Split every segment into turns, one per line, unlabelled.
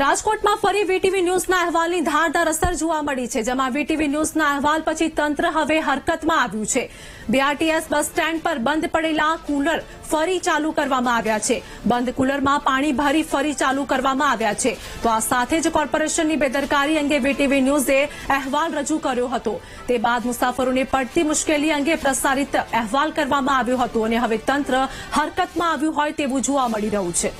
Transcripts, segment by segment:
રાજકોટમાં ફરી વીટીવી ન્યૂઝના અહેવાલની ધારદાર અસર જોવા મળી છે, જેમાં વીટીવી ન્યૂઝના અહેવાલ પછી તંત્ર હવે હરકતમાં આવ્યું છે. બીઆરટીએસ બસ સ્ટેન્ડ પર બંધ પડેલા કુલર ફરી ચાલુ કરવામાં આવ્યા છે. બંધ કુલરમાં પાણી ભરી ફરી ચાલુ કરવામાં આવ્યા છે. તો આ સાથે જ કોર્પોરેશનની બેદરકારી અંગે વીટીવી ન્યૂઝે અહેવાલ રજૂ કર્યો હતો. તે બાદ મુસાફરોને પડતી મુશ્કેલી અંગે પ્રસારિત અહેવાલ કરવામાં આવ્યો હતો અને હવે તંત્ર હરકતમાં આવ્યું હોય તેવું જોવા મળી રહ્યું છે.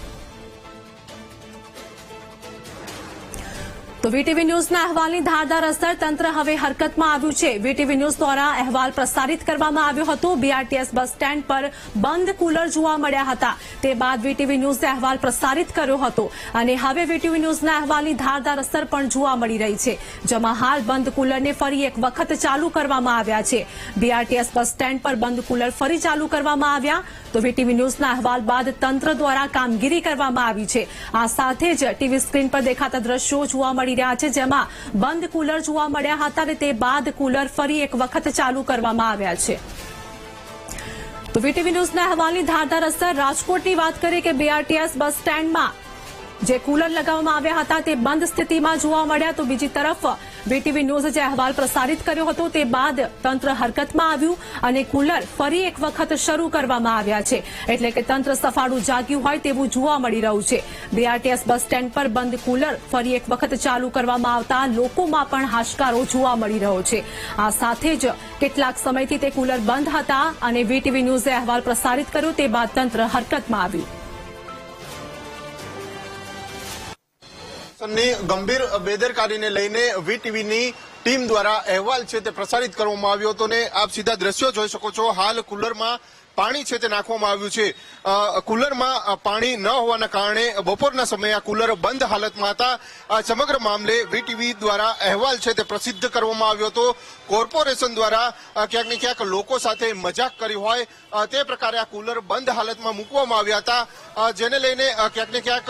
તો વીટીવી ન્યૂઝના અહેવાલની ધારદાર અસર તંત્ર હવે હરકતમાં આવ્યું છે. વીટીવી ન્યૂઝ દ્વારા અહેવાલ પ્રસારિત કરવામાં આવ્યો હતો. બીઆરટીએસ બસ સ્ટેન્ડ પર બંધ કુલર જોવા મળ્યા હતા. તે બાદ વીટીવી ન્યૂઝે અહેવાલ પ્રસારિત કર્યો હતો. અને હવે વીટીવી ન્યૂઝના અહેવાલની ધારદાર અસર પણ જોવા મળી રહી છે. જેમાં હાલ બંધ કુલરને ફરી એક વખત ચાલુ કરવામાં આવ્યા છે. બીઆરટીએસ બસ સ્ટેન્ડ પર બંધ કુલર ફરી ચાલુ કરવામાં આવ્યા. તો વીટીવી ન્યૂઝના અહેવાલ બાદ તંત્ર દ્વારા કામગીરી કરવામાં આવી છે. આ સાથે જ ટીવી સ્ક્રીન પર દેખાતા દ્રશ્યો જોવા મળી રહ્યા છે, જેમાં બંધ કુલર જોવા મળ્યા હતા અને તે બાદ કુલર ફરી એક વખત ચાલુ કરવામાં આવ્યા છે. તો વીટીવી ન્યૂઝના અહેવાલની ધારદાર અસર રાજકોટની વાત કરીએ કે બીઆરટીએસ બસ સ્ટેન્ડમાં જે કુલર લગાવવામાં આવ્યા હતા, તે બંધ સ્થિતિમાં જોવા મળ્યા. તો બીજી તરફ વીટીવી ન્યૂઝે જે અહેવાલ પ્રસારિત કર્યો હતો તે બાદ તંત્ર હરકતમાં આવ્યું અને કુલર ફરી એક વખત શરૂ કરવામાં આવ્યા છે. એટલે કે તંત્ર સફાળું જાગ્યું હોય તેવું જોવા મળી રહ્યું છે. બીઆરટીએસ બસ સ્ટેન્ડ પર બંધ કુલર ફરી એક વખત ચાલુ કરવામાં આવતા લોકોમાં પણ હાશકારો જોવા મળી રહ્યો છે. આ સાથે જ કેટલાક સમયથી તે કુલર બંધ હતા અને વીટીવી ન્યૂઝે અહેવાલ પ્રસારિત કર્યો તે બાદ તંત્ર હરકતમાં આવ્યું.
ની ગંભીર બેદરકારીને લઈને વીટીવીની ટીમ દ્વારા અહેવાલ છે તે પ્રસારિત કરવામાં આવ્યો હતો ને આપ સીધા દ્રશ્યો જોઈ શકો છો. હાલ કુલરમાં પાણી છે તે નાખવામાં આવ્યું છે. કુલરમાં પાણી ન હોવાના કારણે બપોરના સમયે આ કુલર બંધ હાલતમાં હતા. આ સમગ્ર મામલે વીટીવી દ્વારા અહેવાલ છે તે પ્રસિદ્ધ કરવામાં આવ્યો હતો. કોર્પોરેશન દ્વારા ક્યાંક ને ક્યાંક લોકો સાથે મજાક કરી હોય તે પ્રકારે આ કુલર બંધ હાલતમાં મૂકવામાં આવ્યા હતા. જેને લઈને ક્યાંક ને ક્યાંક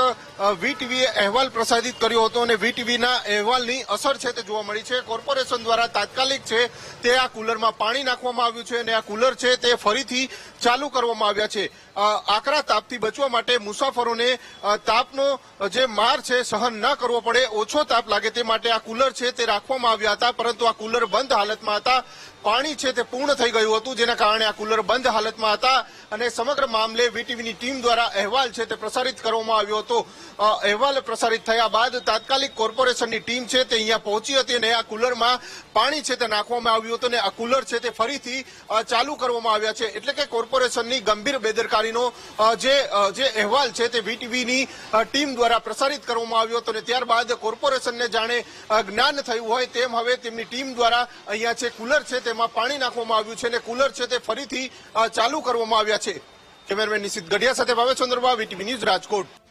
વીટીવીએ અહેવાલ પ્રસારિત કર્યો હતો અને વીટીવીના અહેવાલની અસર છે તે જોવા મળી છે. કોર્પોરેશન દ્વારા તાત્કાલિક છે તે આ કુલરમાં પાણી નાખવામાં આવ્યું છે અને આ કુલર છે તે ફરીથી ચાલુ કરવામાં આવ્યા છે. આકરા તાપથી બચવા માટે મુસાફરોને તાપનો જે માર છે સહન ન કરવો પડે, ઓછો તાપ લાગે તે માટે આ કુલર છે તે રાખવામાં આવ્યા હતા, પરંતુ આ કુલર બંધ હાલતમાં હતા. પાણી છે તે પૂર્ણ થઈ ગયું હતું, જેના કારણે આ કુલર બંધ હાલતમાં હતા અને સમગ્ર મામલે વીટીવીની ટીમ દ્વારા અહેવાલ છે તે પ્રસારિત કરવામાં આવ્યો હતો. અહેવાલ પ્રસારિત થયા બાદ તાત્કાલિક કોર્પોરેશનની ટીમ છે તે અહીંયા પહોંચી હતી અને આ કુલરમાં પાણી છે તે નાખવામાં આવ્યું હતું અને આ કુલર છે તે ફરીથી ચાલુ કરવામાં આવ્યા છે. એટલે કે કોર્પોરેશનની ગંભીર બેદરકારીનો જે જે અહેવાલ છે તે વીટીવીની ટીમ દ્વારા પ્રસારિત કરવામાં આવ્યો હતો અને ત્યારબાદ કોર્પોરેશનને જાણે જ્ઞાન થયું હોય તેમ હવે તેમની ટીમ દ્વારા અહીંયા છે કુલર છે તેમાં પાણી નાખવામાં આવ્યું છે અને કુલર છે તે ફરીથી ચાલુ કરવામાં આવ્યા છે. કેમેરામેન નિશિત ગઢિયા સાથે ભાવેશ ચંદ્રબા વીટીવી ન્યૂઝ રાજકોટ.